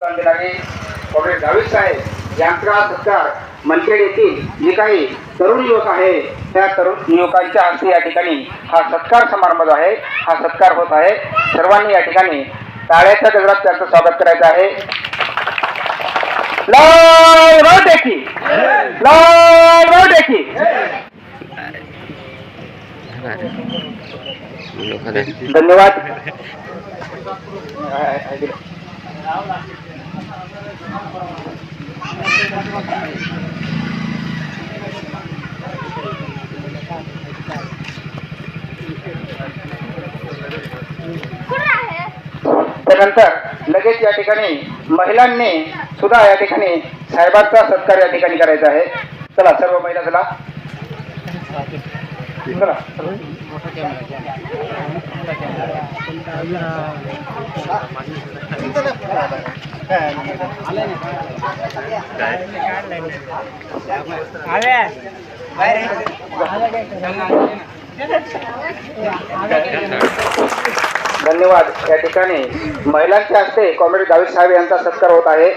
क्रांतिकारी कॉम्रेड गावित साहेब यांचा सत्कार मंत्रेड येथील जे काही तरुण युवक आहे त्या तरुण युवकांच्या हस्ते या ठिकाणी हा सत्कार समारंभ जो आहे. हा सत्कार होत आहे. सर्वांनी या ठिकाणी टाळ्याच्या गजरात त्यांचं स्वागत करायचं आहे. लाल देखी लाल देखी धन्यवाद. त्यानंतर लगेच या ठिकाणी महिलांनी सुद्धा या ठिकाणी साहेबांचा सत्कार या ठिकाणी करायचा आहे. चला सर्व महिला चला. चला. धन्यवाद. या ठिकाणी महिलांच्या हस्ते कॉम्रेड गावित साहेब यांचा सत्कार होत आहे.